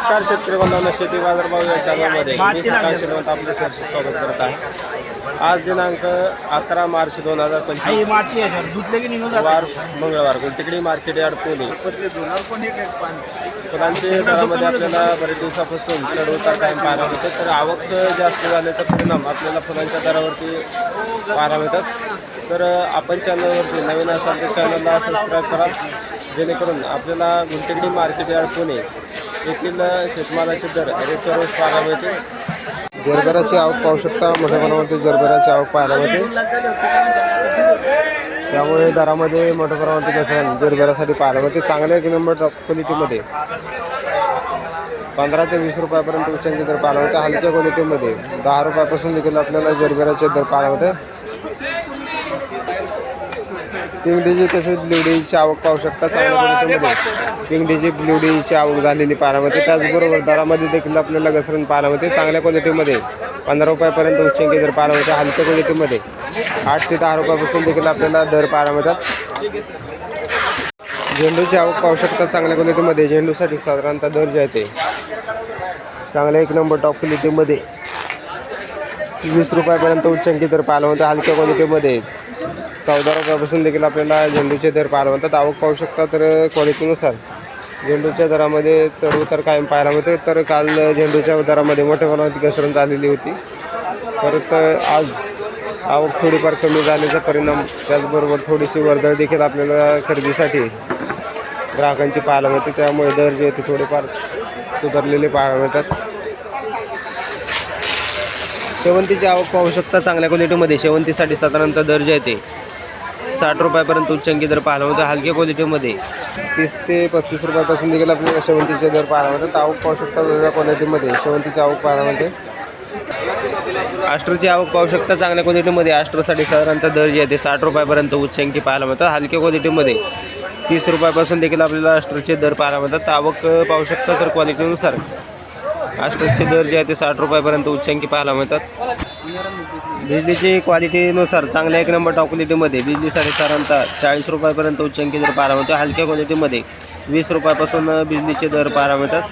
नमस्कार शेतकरी बांधवांना शेती बाजार भाव या चॅनलमध्ये. मी सकाळ श्रीमंत आपले स्वागत करत आहे. आज दिनांक अकरा मार्च दोन हजार पंचवीस. वार मंगळवार. Gultekdi market yard Pune. फुलांचे दरामध्ये आपल्याला बरेच दिवसापासून चढ उतार कायम पाहायला मिळते. तर आवक जास्त झाल्याचा परिणाम आपल्याला फुलांच्या दरावरती पाहायला मिळतात. तर आपण चॅनलवरती नवीन असाल तर चॅनलला सबस्क्राईब करा. जेणेकरून आपल्याला गुलटेकडी मार्केट यार्ड पुणे येथील शेतमालाचे दर रेटच्या रोज पाहायला मिळते जरबराची आवक पाहू शकता मोठ्या प्रमाणावरती जरबराची आवक पाहायला मिळते. त्यामुळे दरामध्ये मोठ्या प्रमाणात घसरण जरबरासाठी पाहायला मिळते. चांगल्या किलोमीटर टॉप क्वालिटीमध्ये पंधरा ते वीस रुपयापर्यंत उच्चांचे दर पाहायला मिळते. हलक्या क्वालिटीमध्ये दहा रुपयापासून देखील आपल्याला जरबराचे दर पाहायला मिळते. पिंगडीची तसेच ब्ल्युडीची आवक पाहू शकता चांगल्या क्वालिटीमध्ये पिंगडीची ब्ल्युडीची आवक झालेली पाहायला मिळते त्याचबरोबर दरामध्ये देखील आपल्याला घसरण पाहायला मिळते चांगल्या क्वालिटीमध्ये. पंधरा रुपयापर्यंत उच्चांकी दर पाहायला मिळते हलक्या क्वालिटीमध्ये. आठ ते दहा रुपयापासून देखील आपल्याला दर पाहायला मिळतात झेंडूची आवक पाहू शकता चांगल्या क्वालिटीमध्ये. झेंडूसाठी साधारणतः दर जे आहे ते चांगल्या एक नंबर टॉप क्वालिटीमध्ये वीस रुपयापर्यंत उच्चांकी दर पाहायला मिळते हलक्या क्वालिटीमध्ये. चौदा रुपयापासून देखील आपल्याला झेंडूचे दर पाहायला मिळतात. आवक पाहू शकता तर क्वालिटीनुसार. झेंडूच्या दरामध्ये चढ उतार कायम पाहायला मिळते तर काल झेंडूच्या दरामध्ये मोठ्या प्रमाणात घसरण झालेली होती. परत आज आवक थोडीफार कमी झाल्याचा परिणाम त्याचबरोबर थोडीशी वर्दळ देखील आपल्याला खरेदीसाठी ग्राहकांची पाहायला मिळते. त्यामुळे दर जे ते थोडेफार सुधारलेले पाहायला मिळतात. शेवंतीची आवक पाहू शकता चांगल्या क्वालिटीमध्ये. शेवंतीसाठी साधारणतः दर जे साठ रुपयापर्यंत उच्चांकी दर पाहायला मिळतो. हलक्या क्वालिटीमध्ये तीस ते पस्तीस रुपयापासून देखील आपल्याला शेवंतीचे दर पाहायला मिळतात. आवक पाहू शकता वेगळ्या क्वालिटीमध्ये शेवंतीची आवक पाहायला मिळते. आष्ट्रोची आवक पाहू शकता चांगल्या क्वालिटीमध्ये आष्ट्रोसाठी साधारणतः दर जे आहे ते साठ रुपयापर्यंत उच्चांकी पाहायला मिळतात. हलक्या क्वालिटीमध्ये तीस रुपयापासून देखील आपल्याला आष्ट्रोचे दर पाहायला मिळतात. आवक पाहू शकता तर क्वालिटीनुसार आष्ट्रोचे दर जे आहे ते साठ रुपयापर्यंत उच्चांकी पाहायला मिळतात. बिजलीची क्वालिटीनुसार चांगल्या एक नंबर टॉप क्वालिटीमध्ये बिजलीसाठी साधारणतः चाळीस रुपयापर्यंत उच्चांकी दर पारा मिळतो. हलक्या क्वालिटीमध्ये वीस रुपयापासून बिजलीचे दर पारा मिळतात.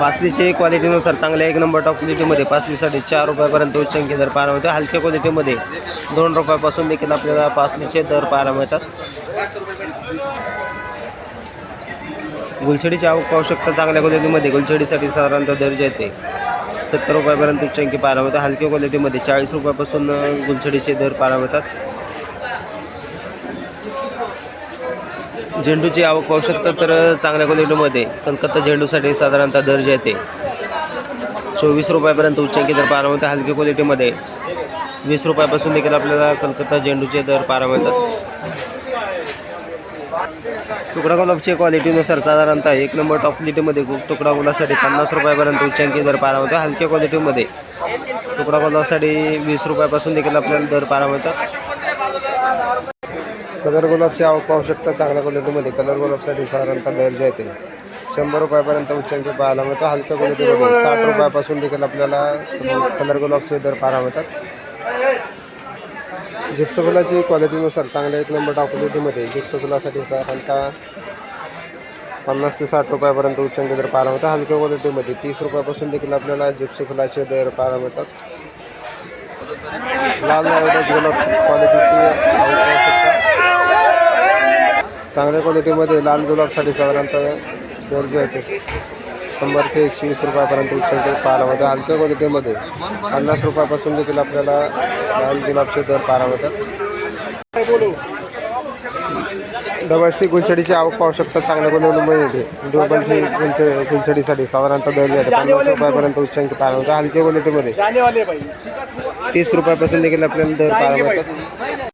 पासलीचे क्वालिटीनुसार चांगल्या एक नंबर टॉप क्वालिटीमध्ये पासलीसाठी चार रुपयापर्यंत उच्चांकी दर पाहायला मिळतो. हलक्या क्वालिटीमध्ये दोन रुपयापासून देखील आपल्याला पासलीचे दर पाहायला मिळतात. गुलछडीची आवक पाहू शकता. चांगल्या क्वालिटीमध्ये गुलछडीसाठी साधारणतः दर्जा येते. सत्तर रुपयापर्यंत उच्चांकी पाहायला मिळतात हलक्या क्वालिटीमध्ये चाळीस रुपयापासून अ, गुलछडीचे दर पाहायला मिळतात झेंडूची आवक पाहू शकता तर चांगल्या क्वालिटीमध्ये कलकत्ता झेंडूसाठी साधारणतः दर जे येते चोवीस रुपयापर्यंत उच्चांकी दर पाहायला मिळतात हलक्या क्वालिटीमध्ये वीस रुपयापासून देखील आपल्याला कलकत्ता झेंडूचे दर पाहायला मिळतात तुकडा गुलाबची क्वालिटीनुसार साधारणतः एक नंबर टॉप क्वालिटीमध्ये तुकडा गुलाबसाठी पन्नास रुपयापर्यंत उच्चांकी दर पाहायला मिळतो. हलक्या क्वालिटीमध्ये तुकडा गुलाबसाठी वीस रुपयापासून देखील आपल्याला दर पाहायला मिळतात. कलर गुलाबची आवक पाहू शकता चांगल्या क्वालिटीमध्ये कलर गुलाबसाठी साधारणतः दर जे आहे शंभर रुपयापर्यंत उच्चांकी पाहायला मिळतो. हलक्या क्वालिटीमध्ये साठ रुपयापासून देखील आपल्याला कलर गुलाबचे दर पाहायला मिळतात. जिप्सोफुलाची क्वालिटीनुसार चांगल्या एक नंबर टॉप क्वालिटीमध्ये जिप्सो फुलासाठी साधारणतः पन्नास ते साठ रुपयापर्यंत उच्चांक दर पाहायला मिळतात. हलक्या क्वालिटीमध्ये तीस रुपयापासून देखील आपल्याला जिप्सफुलाचे दर पाहायला मिळतात. लाल गुलाबची क्वालिटीची चांगल्या क्वालिटीमध्ये लाल गुलाबसाठी साधारणतः दर जे आहे ते शंभर ते एकशे वीस रुपयापर्यंत उच्चांकी पाहायला मिळतात हलक्या क्वालिटीमध्ये पन्नास रुपयापासून देखील आपल्याला लाल गुलाबचे दर पाहायला मिळतात. डबल गुलछडीची आवक पाहू शकतात चांगल्या क्वालिटीमध्ये डबलची गुंच गुंचडीसाठी साधारणतः दर जे पन्नास रुपयापर्यंत उच्चांक पाहायला मिळतात हलक्या क्वालिटीमध्ये तीस रुपयापासून देखील आपल्याला दर पाहायला मिळतात.